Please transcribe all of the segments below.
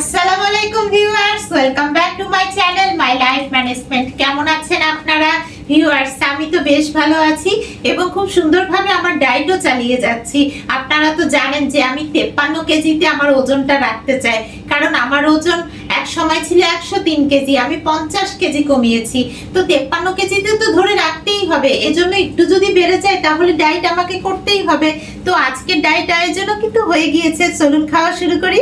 আসসালামু আলাইকুম viewers, welcome back to my channel, my life management. কেমন আছেন আপনারা? ভিউয়ার্স, আমি তো বেশ ভালো আছি এবং খুব সুন্দরভাবে আমার ডায়েটও চালিয়ে যাচ্ছি। আপনারা তো জানেন যে আমি তেপ্পান্ন কেজিতে আমার ওজনটা রাখতে চাই, কারণ আমার ওজন এক সময় ছিল একশো তিন কেজি, আমি পঞ্চাশ কেজি কমিয়েছি। তো তেপ্পান্ন কেজিতে তো ধরে রাখতেই হবে, এজন্য একটু যদি বেড়ে যায় তাহলে ডায়েট আমাকে করতেই হবে। তো আজকের ডায়েট আয়োজনও কিন্তু হয়ে গিয়েছে, চলুন খাওয়া শুরু করি।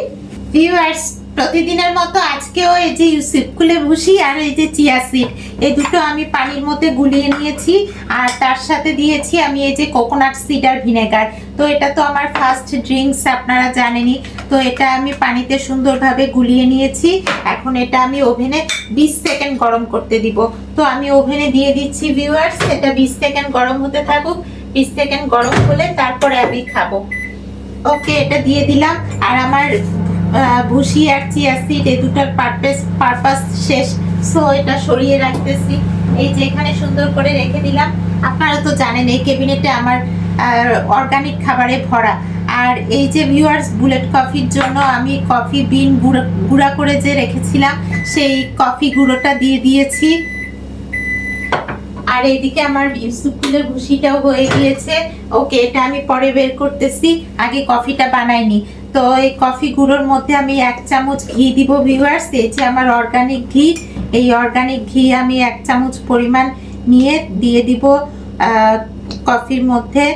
ভিউয়ার্স প্রতিদিনের মতো আজকেও এই যে সিপকুলে ভুসি আর এই যে চিয়া সিড, এই দুটো আমি পানির মধ্যে গুলিয়ে নিয়েছি আর তার সাথে দিয়েছি আমি এই যে কোকোনাট সিড আর ভিনেগার। তো এটা তো আমার ফার্স্ট ড্রিঙ্কস আপনারা জানেনই। তো এটা আমি পানিতে সুন্দরভাবে গুলিয়ে নিয়েছি। এখন এটা আমি ওভেনে বিশ সেকেন্ড গরম করতে দিব। তো আমি ওভেনে দিয়ে দিচ্ছি ভিউয়ার্স এটা বিশ সেকেন্ড গরম হতে থাকুক। বিশ সেকেন্ড গরম হলে তারপরে আমি খাব। ওকে, এটা দিয়ে দিলাম। আর আমার ভুসি আর চিয়া সিড এই দুটোর পারপাস পারপাস শেষ। সো এটা সরিয়ে রাখতেছি। এই যে এখানে সুন্দর করে রেখে দিলাম। আপনারা তো জানেন, এই কেবিনেটে আমার অর্গানিক খাবারে ভরা। আর এই যে ভিউয়ার্স বুলেট কফির জন্য আমি কফি বিন গুঁড়ো করে যে রেখেছিলাম, সেই কফি গুঁড়োটা দিয়ে দিয়েছি। আর এইদিকে আমার ইউসুফ ফুলের ভুসিটাও হয়ে গিয়েছে। ওকে এটা আমি পরে বের করতেছি। আগে কফিটা বানাইনি। তো এই কফি গুঁড়োর মধ্যে আমি এক চামচ ঘি দিব ভিউয়ার্স এই যে আমার অর্গানিক ঘি, এই অর্গানিক ঘি আমি এক চামচ পরিমাণ নিয়ে দিয়ে দিব কফির মধ্যে।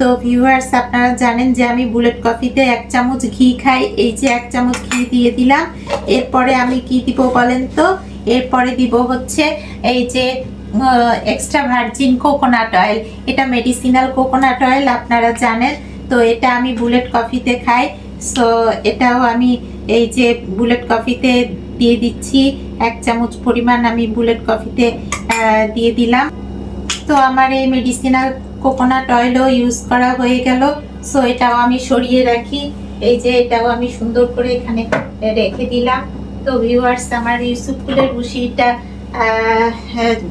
তো ভিউয়ার্স আপনারা জানেন যে আমি বুলেট কফিতে এক চামচ ঘি খাই। এই যে এক চামচ ঘি দিয়ে দিলাম। এরপরে আমি কি দিব বলেন তো? এরপরে দিব হচ্ছে এই যে এক্সট্রা ভার্জিন কোকোনাট অয়েল এটা মেডিসিনাল কোকোনাট অয়েল আপনারা জানেন। তো এটা আমি বুলেট কফিতে খাই। সো এটাও আমি এই যে বুলেট কফিতে দিয়ে দিচ্ছি, এক চামচ পরিমাণ আমি বুলেট কফিতে দিয়ে দিলাম। তো আমার এই মেডিসিনাল কোকোনাট অয়েলও ইউজ করা হয়ে গেল। সো এটাও আমি সরিয়ে রাখি। এই যে এটাও আমি সুন্দর করে এখানে রেখে দিলাম। তো ভিউয়ার্স আমার ইউসুফ ফুলের ভুসিটা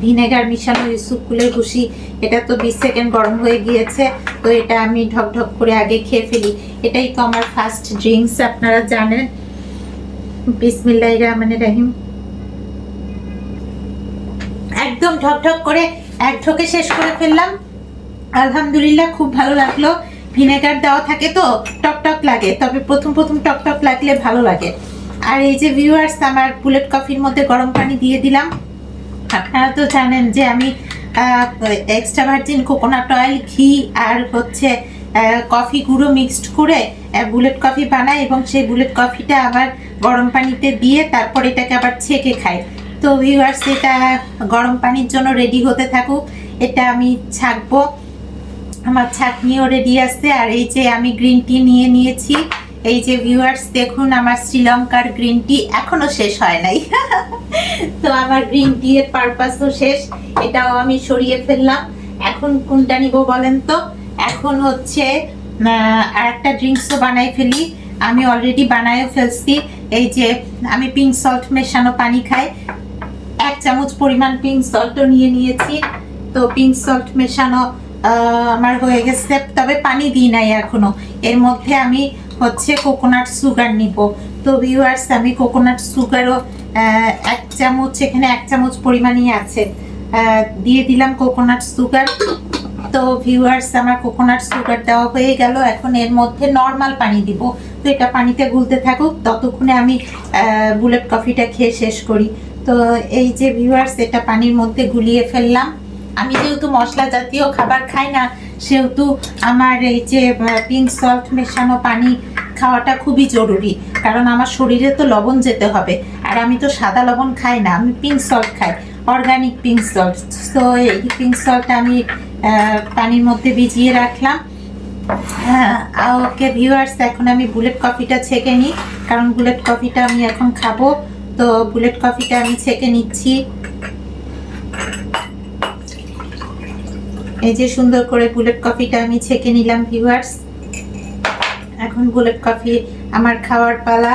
ভিনেগার মিশানো ইউসুফ ফুলের ভুসি এটা তো বিশ সেকেন্ড গরম হয়ে গিয়েছে, তো এটা আমি ঢক ঢক করে আগে খেয়ে ফেলি। এটাই তো আমার ফার্স্ট ড্রিঙ্কস আপনারা জানেন। বিসমিল্লাহ রাহিম। একদম ঢক ঢক করে এক ঢোকে শেষ করে ফেললাম। আলহামদুলিল্লাহ, খুব ভালো লাগল। ভিনেগার দেওয়া থাকে তো, টক টক লাগে, তবে প্রথম প্রথম টক টক লাগলে ভালো লাগে। আর এই যে ভিউয়ার্স আমার বুলেট কফির মধ্যে গরম পানি দিয়ে দিলাম। আপনারা তো জানেন যে আমি এক্সট্রা ভার্জিন কোকোনাট অয়েল ঘি আর হচ্ছে কফি গুঁড়ো মিক্সড করে বুলেট কফি বানাই এবং সেই বুলেট কফিটা আবার গরম পানিতে দিয়ে তারপর এটাকে আবার ছেঁকে খাই। তো ভিউয়ার্স এটা গরম পানির জন্য রেডি হতে থাকুক। এটা আমি ছাকবো। আমার ছাকনিও রেডি আছে। আর এই যে আমি গ্রিন টি নিয়ে নিয়েছি এই যে ভিউয়ার্স দেখুন আমার শ্রীলঙ্কার গ্রিন টি এখনও শেষ হয় নাই। তো আমার গ্রিন টি এর পারপাসও শেষ। এটাও আমি সরিয়ে ফেললাম। এখন কোনটা নিব বলেন তো? এখন হচ্ছে আর একটা ড্রিঙ্কসও বানাই ফেলি। আমি অলরেডি বানায়ও ফেলছি। এই যে আমি পিঙ্ক সল্ট মেশানো পানি খাই। এক চামচ পরিমাণ পিঙ্ক সল্টও নিয়ে নিয়েছি। তো পিঙ্ক সল্ট মেশানো আমার হয়ে গেছে। তবে পানি দিই নাই এখনও। এর মধ্যে আমি হচ্ছে কোকোনাট সুগার নিব। তো ভিউয়ার্স আমি কোকোনাট সুগারও এক চামচ, এখানে এক চামচ পরিমাণই আছে। দিয়ে দিলাম কোকোনাট সুগার তো ভিউয়ার্স আমার কোকোনাট সুগার দেওয়া হয়ে গেল। এখন এর মধ্যে নর্মাল পানি দিব। তো এটা পানিতে গুলতে থাকুক। ততক্ষণে আমি বুলেট কফিটা খেয়ে শেষ করি। তো এই যে ভিউয়ার্স এটা পানির মধ্যে গুলিয়ে ফেললাম। আমি যেহেতু মশলা জাতীয় খাবার খাই না সেহেতু আমার এই যে পিঙ্ক সল্ট মেশানো পানি খাওয়াটা খুবই জরুরি। কারণ আমার শরীরে তো লবণ যেতে হবে। আর আমি তো সাদা লবণ খাই না, আমি পিঙ্ক সল্ট খাই অর্গানিক পিঙ্ক সল্ট তো এই পিঙ্ক সল্ট আমি পানির মধ্যে ভিজিয়ে রাখলাম। ওকে ভিউয়ার্স এখন আমি বুলেট কফিটা ছেঁকে নিই। কারণ বুলেট কফিটা আমি এখন খাব। তো বুলেট কফিটা আমি ছেঁকে নিচ্ছি। এই যে সুন্দর করে বুলেট কফিটা আমি ছেঁকে নিলাম ভিউয়ার্স এখন বুলেট কফি আমার খাওয়ার পালা।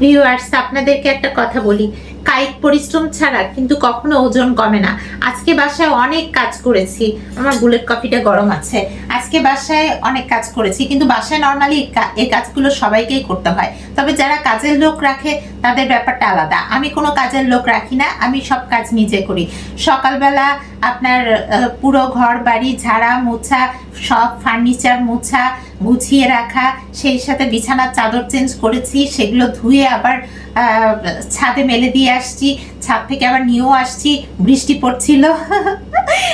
ভিউয়ার্স আপনাদেরকে একটা কথা বলি। কায়িক পরিশ্রম ছাড়া কিন্তু কখনো ওজন কমে না। আজকে বাসায় অনেক কাজ করেছি। আমার বুলেট কফিটা গরম আছে। আজকে বাসায় অনেক কাজ করেছি। কিন্তু বাসায় নর্মালি এই কাজগুলো সবাইকেই করতে হয়। তবে যারা কাজের লোক রাখে, তাদের ব্যাপারটা আলাদা। আমি কোনো কাজের লোক রাখি না। আমি সব কাজ নিজে করি। সকালবেলা আপনার পুরো ঘর, বাড়ি, ঝাড়া, মোছা সব ফার্নিচার মোছা, গুছিয়ে রাখা, সেই সাথে বিছানার চাদর চেঞ্জ করেছি, সেগুলো ধুয়ে আবার ছাদে মেলে দিয়ে আসছি, ছাদ থেকে আবার নিয়েও আসছি, বৃষ্টি পড়ছিল।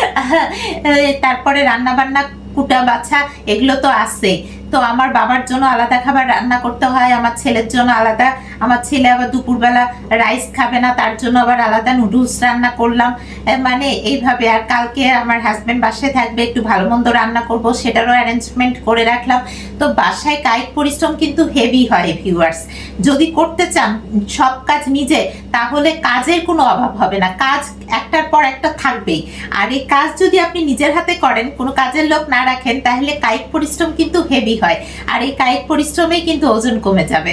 তারপরে রান্না বান্না কুটা বাছা এগুলো তো আছেই। তো আমার বাবার জন্য আলাদা খাবার রান্না করতে হয়, আমার ছেলের জন্য আলাদা। আমার ছেলে আবার দুপুরবেলা রাইস খাবে না, তার জন্য আবার আলাদা নুডলস রান্না করলাম। মানে এইভাবে আর কালকে আমার হাজব্যান্ড বাসায় থাকবে, একটু ভালো মন্দ রান্না করব, সেটারও অ্যারেঞ্জমেন্ট করে রাখলাম। তো বাসায় কায়িক পরিশ্রম কিন্তু হেভি হয় ভিউয়ার্স যদি করতে চান সব কাজ নিজে, তাহলে কাজের কোনো অভাব হবে না। কাজ একটার পর একটা থাকবেই। আর এই কাজ যদি আপনি নিজের হাতে করেন, কোনো কাজের লোক না রাখেন, তাহলে কায়িক পরিশ্রম কিন্তু হেভি হয়। আর এই কায়িক পরিশ্রমেই কিন্তু ওজন কমে যাবে।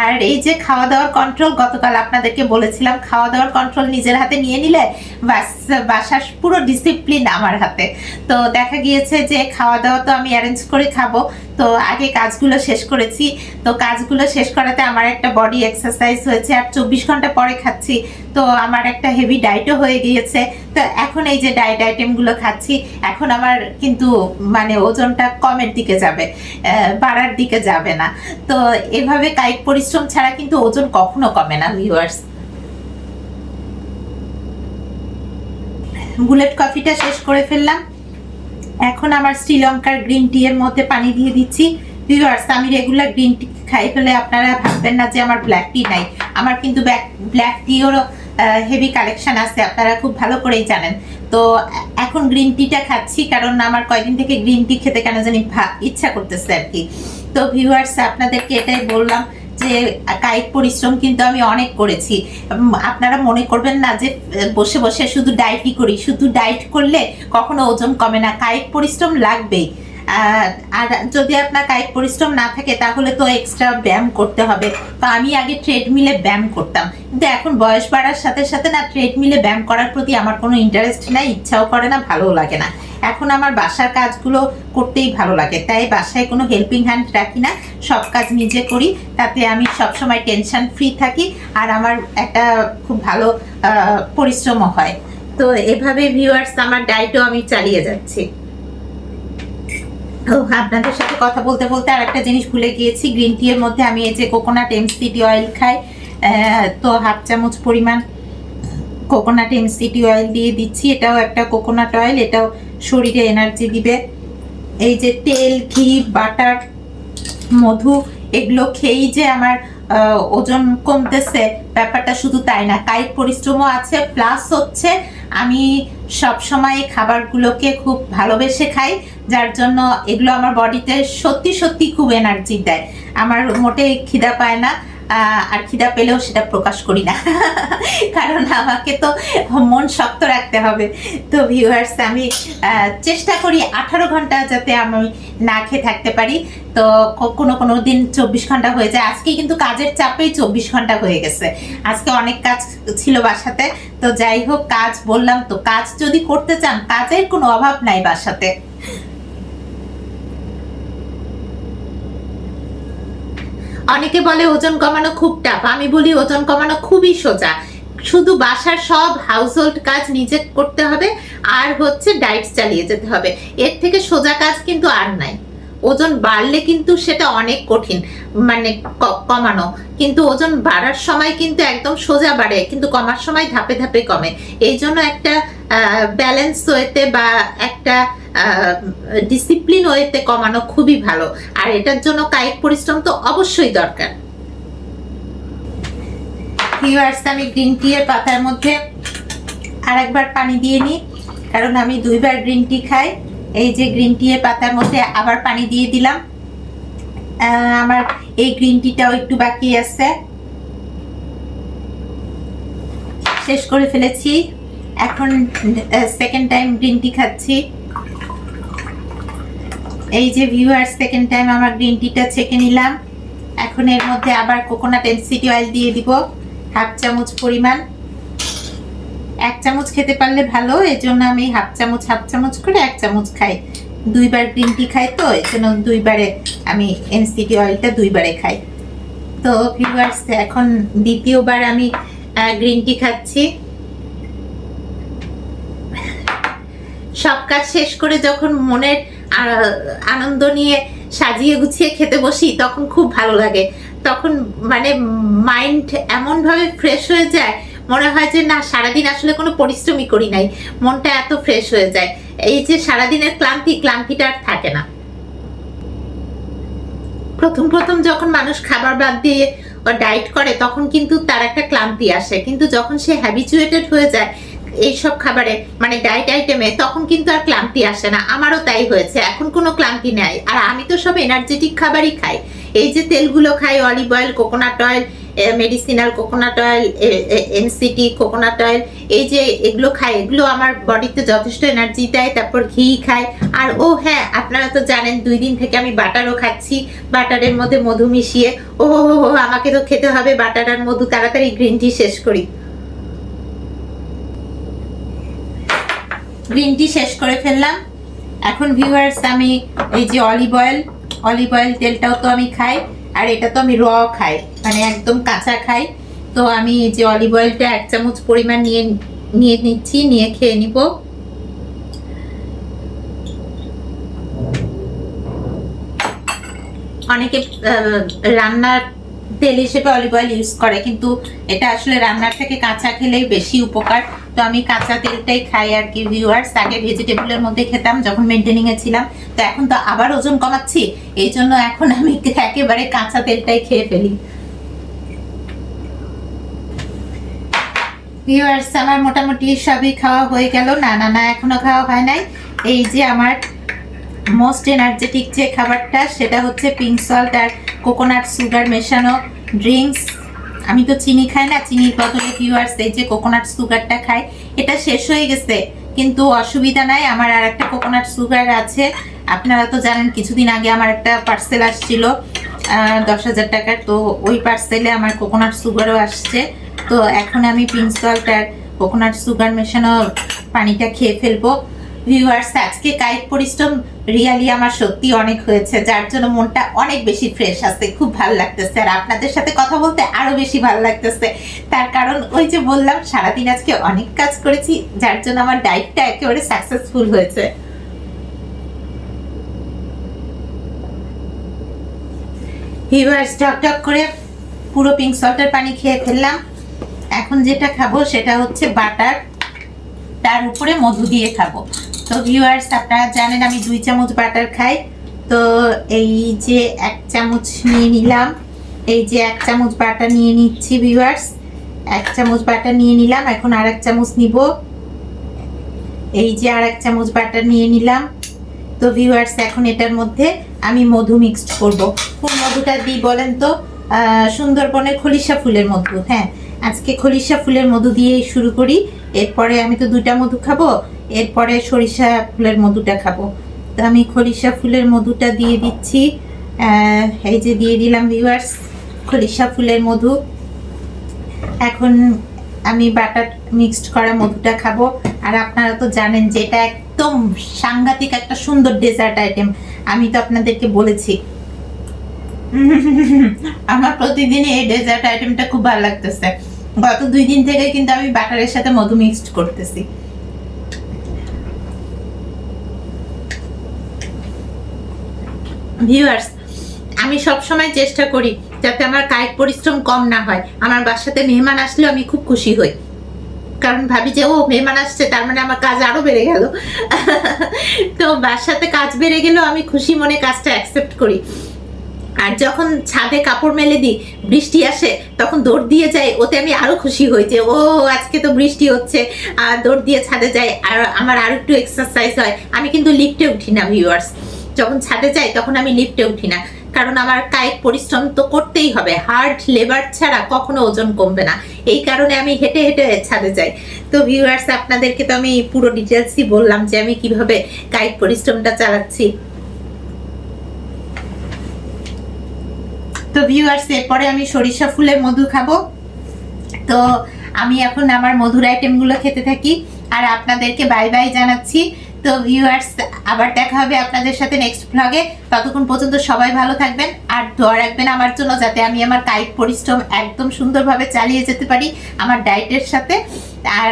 আর এই যে খাওয়া দাওয়ার কন্ট্রোল গতকাল আপনাদেরকে বলেছিলাম খাওয়া দাওয়ার কন্ট্রোল নিজের হাতে নিয়ে নিলে বাস, বাসার পুরো ডিসিপ্লিন আমার হাতে। তো দেখা গিয়েছে যে খাওয়া দাওয়া তো আমি অ্যারেঞ্জ করে খাব। তো আগে কাজগুলো শেষ করেছি। তো কাজগুলো শেষ করাতে আমার একটা বডি এক্সারসাইজ হয়েছে। আর চব্বিশ ঘণ্টা পরে খাচ্ছি। তো আমার একটা হেভি ডায়েটও হয়ে গিয়েছে। তো এখন এই যে ডায়েট আইটেমগুলো খাচ্ছি, এখন আমার কিন্তু মানে ওজনটা কমের দিকে যাবে বাড়ার দিকে যাবে না। তো এভাবে কায়িক পরিশ্রম ছাড়া কিন্তু ওজন কখনো কমে না ভিউয়ার্স বুলেট কফিটা শেষ করে ফেললাম। এখন আমার শ্রীলঙ্কার গ্রিন টি এর মধ্যে পানি দিয়ে দিচ্ছি। ভিউয়ার্স আমি রেগুলার গ্রিন টি খাই ফেলে আপনারা ভাববেন না যে আমার ব্ল্যাক টি নাই। আমার কিন্তু ব্ল্যাক টিরও হেভি কালেকশন আছে, আপনারা খুব ভালো করেই জানেন। তো এখন গ্রিন টিটা খাচ্ছি, কারণ আমার কয়দিন থেকে গ্রিন টি খেতে কেন জানি ইচ্ছা করতেছে আর কি। তো ভিউয়ার্স আপনাদেরকে এটাই বললাম যে, কায়িক পরিশ্রম কিন্তু আমি অনেক করেছি। আপনারা মনে করবেন না যে, বসে বসে শুধু ডায়েটই করি, শুধু ডায়েট করলে কখনো ওজন কমে না। কায়িক পরিশ্রম লাগবেই। আর যদি আপনার কায়িক পরিশ্রম না থাকে, তাহলে তো এক্সট্রা ব্যায়াম করতে হবে। তো আমি আগে ট্রেডমিলে ব্যায়াম করতাম। কিন্তু এখন বয়স বাড়ার সাথে সাথে না ট্রেডমিলে ব্যায়াম করার প্রতি আমার কোনো ইন্টারেস্ট নাই, ইচ্ছাও করে না, ভালোও লাগে না। এখন আমার বাসার কাজগুলো করতেই ভালো লাগে। তাই বাসায় কোনো হেল্পিং হ্যান্ড রাখি না, সব কাজ নিজে করি। তাতে আমি সবসময় টেনশন ফ্রি থাকি আর আমার একটা খুব ভালো পরিশ্রমও হয়। তো এভাবে ভিউয়ার্স আমার ডায়েটও আমি চালিয়ে যাচ্ছি। ও, আপনাদের সাথে কথা বলতে বলতে আর একটা জিনিস ভুলে গিয়েছি। গ্রিন টি এর মধ্যে আমি এই যে কোকোনাট এমসিটি অয়েল খাই তো হাফ চামচ পরিমাণ কোকোনাট এমসিটি অয়েল দিয়ে দিচ্ছি। এটাও একটা কোকোনাট অয়েল এটাও শরীরে এনার্জি দিবে। এই যে তেল ঘি বাটার মধু এগুলো খেয়েই যে আমার ওজন কমতেছে, ব্যাপারটা শুধু তাই না, কায়িক পরিশ্রমও আছে প্লাস হচ্ছে আমি সব সময় খাবারগুলোকে খুব ভালোবেসে খাই, যার জন্য এগুলো আমার বডিতে সত্যি সত্যি খুব এনার্জি দেয়। আমার মোটেই খিদা পায় না আর খিদা পেলেও সেটা প্রকাশ করি না। কারণ আমাকে তো মন শক্ত রাখতে হবে। তো ভিউয়ার্স আমি চেষ্টা করি আঠারো ঘণ্টা যাতে আমি না খেয়ে থাকতে পারি। তো কোনো কোনো দিন চব্বিশ ঘণ্টা হয়ে যায়। আজকে কিন্তু কাজের চাপেই চব্বিশ ঘণ্টা হয়ে গেছে। আজকে অনেক কাজ ছিল বাসাতে। তো যাই হোক, কাজ বললাম তো, কাজ যদি করতে চান, কাজের কোনো অভাব নাই বাসাতে। অনেকে বলে ওজন কমানো খুব টাফ আমি বলি ওজন কমানো খুবই সোজা। শুধু বাসার সব হাউসহোল্ড কাজ নিজে করতে হবে, আর হচ্ছে ডায়েট চালিয়ে যেতে হবে। এর থেকে সোজা কাজ কিন্তু আর নাই। ওজন বাড়লে কিন্তু সেটা অনেক কঠিন মানে কমানো। কিন্তু ওজন বাড়ার সময় কিন্তু একদম সোজা বাড়ে, কিন্তু কমার সময় ধাপে ধাপে কমে। এই জন্য একটা ব্যালেন্স ওয়েতে বা একটা ডিসিপ্লিন ওয়েতে কমানো খুবই ভালো। আর এটার জন্য কায়িক পরিশ্রম তো অবশ্যই দরকার। আমি গ্রিন টি এর পাতার মধ্যে আর একবার পানি দিয়ে নিই, কারণ আমি দুইবার গ্রিন টি খাই। এই যে গ্রিন টি এর পাতার মধ্যে আবার পানি দিয়ে দিলাম। আমার এই গ্রিন টিটাও একটু বাকি আছে। শেষ করে ফেলেছি। এখন সেকেন্ড টাইম গ্রিন টি খাচ্ছি। এই যে ভিউয়ার সেকেন্ড টাইম আমার গ্রিন টিটা ছেঁকে নিলাম। এখন এর মধ্যে আবার কোকোনাট এনসিটি অয়েল দিয়ে দিব। হাফ চামচ পরিমাণ। এক চামচ খেতে পারলে ভালো এই জন্য আমি হাফ চামচ হাফ চামচ করে এক চামচ খাই। দুইবার গ্রিন টি খাই তো এই জন্য দুইবারে আমি এনসিটি অয়েলটা দুইবারে খাই। তো ভিউয়ার্স এখন দ্বিতীয়বার আমি গ্রিন টি খাচ্ছি। সব কাজ শেষ করে যখন মনের আনন্দ নিয়ে সাজিয়ে গুছিয়ে খেতে বসি, তখন খুব ভালো লাগে। তখন মানে মাইন্ড এমনভাবে ফ্রেশ হয়ে যায় মনে হয় যে না, সারাদিন আসলে কোনো পরিশ্রমই করি নাই। মনটা এত ফ্রেশ হয়ে যায়। এই যে সারাদিনের ক্লান্তি, ক্লান্তিটা আর থাকে না। প্রথম প্রথম যখন মানুষ খাবার বাদ দিয়ে ডায়েট করে, তখন কিন্তু তার একটা ক্লান্তি আসে। কিন্তু যখন সে হ্যাবিচুয়েটেড হয়ে যায় এইসব খাবারে মানে ডায়েট আইটেমে তখন কিন্তু আর ক্লান্তি আসে না। আমারও তাই হয়েছে। এখন কোনো ক্লান্তি নেই। আর আমি তো সব এনার্জেটিক খাবারই খাই। এই যে তেলগুলো খাই olive oil coconut oil medicinal coconut oil NCT coconut oil এই যে এগুলো খাই এগুলো আমার বডিতে যথেষ্ট এনার্জি দেয়, তারপর ঘি খাই আর ও হ্যাঁ আপনারা তো জানেন, দুই দিন থেকে আমি বাটারও খাচ্ছি, বাটারের মধ্যে মধু মিশিয়ে। ও হো আমাকে তো খেতে হবে, বাটার আর মধু, তাড়াতাড়ি গ্রিন টি শেষ করি। গ্রিন টি শেষ করে ফেললাম। এখন ভিউয়ার্স আমি এই যে অলিভ অয়েল অলিভ অয়েল তেলটাও তো আমি খাই। আর এটা তো আমি র খাই মানে একদম কাঁচা খাই। তো আমি যে অলিভ অয়েলটা এক চামচ পরিমাণ নিয়ে নিয়ে নিচ্ছি, নিয়ে খেয়ে নিব। অনেকে রান্নার তেল হিসেবে অলিভ অয়েল ইউজ করে, কিন্তু এটা আসলে রান্নার থেকে কাঁচা খেলেই বেশি উপকার। তো আমি কাঁচা তেলটাই খাই আর কি ভিউয়ার্স আগে ভেজিটেবলের মধ্যে খেতাম যখন মেনটেনিং এ ছিলাম। তো এখন তো আবার ওজন কমাচ্ছি, এই জন্য এখন আমি একেবারে কাঁচা তেলটাই খেয়ে ফেলি। ভিউয়ার্স আমার মোটামুটি সবই খাওয়া হয়ে গেল। না না না, এখনও খাওয়া হয় নাই। এই যে আমার মোস্ট এনার্জেটিক যে খাবারটা, সেটা হচ্ছে পিঙ্ক সল্ট আর কোকোনাট সুগার মেশানো ড্রিঙ্কস। আমি তো চিনি খাই না, চিনির বদলে ভিউয়ার্স এই যে কোকোনাট সুগারটা খাই, এটা শেষ হয়ে গেছে। কিন্তু অসুবিধা নাই, আমার আর একটা কোকোনাট সুগার আছে। আপনারা তো জানেন, কিছুদিন আগে আমার একটা পার্সেল আসছিল দশ হাজার টাকার। তো ওই পার্সেলে আমার কোকোনাট সুগারও আসছে। তো এখন আমি পিঙ্ক কোকোনাট সুগার মেশানো পানিটা খেয়ে ফেলব। ভিউয়ার্স আজকে কায়িক পরিশ্রম রিয়ালি আমার সত্যি অনেক হয়েছে, যার জন্য মনটা অনেক বেশি ফ্রেশ আছে, খুব ভালো লাগতেছে। আর আপনাদের সাথে কথা বলতে আরও বেশি ভালো লাগতেছে। তার কারণ ওই যে বললাম, সারাদিন আজকে অনেক কাজ করেছি, যার জন্য আমার ডায়েটটা একেবারে সাকসেসফুল হয়েছে। ভিউয়ার্স টক টক করে পুরো পিঙ্ক সল্টের পানি খেয়ে ফেললাম। এখন যেটা খাব সেটা হচ্ছে বাটার তার উপরে মধু দিয়ে খাব। তো ভিউয়ার্স আপনারা জানেন আমি দুই চামচ বাটার খাই। তো এই যে এক চামচ নিয়ে নিলাম। এই যে এক চামচ বাটা নিয়ে নিচ্ছি ভিউয়ার্স এক চামচ বাটা নিয়ে নিলাম। এখন আর এক চামচ নিব। এই যে আর এক চামচ বাটার নিয়ে নিলাম। তো ভিউয়ার্স এখন এটার মধ্যে আমি মধু মিক্সড করব। কোন মধুটা দিই বলেন তো? সুন্দরবনের খলিশা ফুলের মধু। হ্যাঁ আজকে খলিশা ফুলের মধু দিয়েই শুরু করি। এরপরে আমি তো দুইটা মধু খাব, এরপরে সরিষা ফুলের মধুটা খাব। তো আমি খলিশা ফুলের মধুটা দিয়ে দিচ্ছি। এই যে দিয়ে দিলাম ভিউয়ার্স খলিশা ফুলের মধু। এখন আমি বাটার মিক্সড করা মধুটা খাব। আর আপনারা তো জানেন যে এটা একদম সাংঘাতিক একটা সুন্দর ডেজার্ট আইটেম। আমি তো আপনাদেরকে বলেছি। আমার প্রতিদিন এই ডেজার্ট আইটেমটা খুব ভালো লাগতেছে। গত দুই দিন থেকে কিন্তু আমি বাটারের সাথে মধু মিক্সড করতেছি। ভিউয়ার্স আমি সব সময় চেষ্টা করি যাতে আমার কায়িক পরিশ্রম কম না হয়। আমার বাসাতে মেহমান আসলেও আমি খুব খুশি হই। কারণ ভাবি যে, ও, মেহমান আসছে, তার মানে আমার কাজ আরও বেড়ে গেল। তো বাসাতে কাজ বেড়ে গেলেও আমি খুশি মনে কাজটা অ্যাকসেপ্ট করি। আর যখন ছাদে কাপড় মেলে দিই, বৃষ্টি আসে, তখন দৌড় দিয়ে যাই, ওতে আমি আরও খুশি হই যে, ও, আজকে তো বৃষ্টি হচ্ছে। আর দৌড় দিয়ে ছাদে যাই, আর আমার আরও একটু এক্সারসাইজ হয়। আমি কিন্তু লিফটে উঠি না ভিউয়ার্স যখন ছাদে যাই, তখন আমি লিফটে উঠি না। কারণ আমার কায়িক পরিশ্রম তো করতেই হবে। হার্ড লেবার ছাড়া কখনো ওজন কমবে না। এই কারণে আমি হেঁটে হেঁটে ছাদে যাই। তো ভিউয়ার্স আপনাদেরকে তো আমি পুরো ডিটেলসই বললাম যে, আমি কীভাবে কায়িক পরিশ্রমটা চালাচ্ছি। তো ভিউয়ার্স এরপরে আমি সরিষা ফুলের মধু খাব। তো আমি এখন আমার মধুর আইটেমগুলো খেতে থাকি। আর আপনাদেরকে বাই বাই জানাচ্ছি। তো ভিউয়ার্স আবার দেখা হবে আপনাদের সাথে নেক্সট ব্লগে ততক্ষণ পর্যন্ত সবাই ভালো থাকবেন। আর দোয়া রাখবেন আমার জন্য যাতে আমি আমার কায়িক পরিশ্রম একদম সুন্দরভাবে চালিয়ে যেতে পারি আমার ডায়েটের সাথে। আর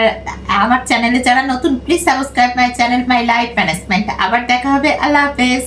আমার চ্যানেলে যারা নতুন please subscribe my channel my life management আবার দেখা হবে। আল্লাহ হাফেজ।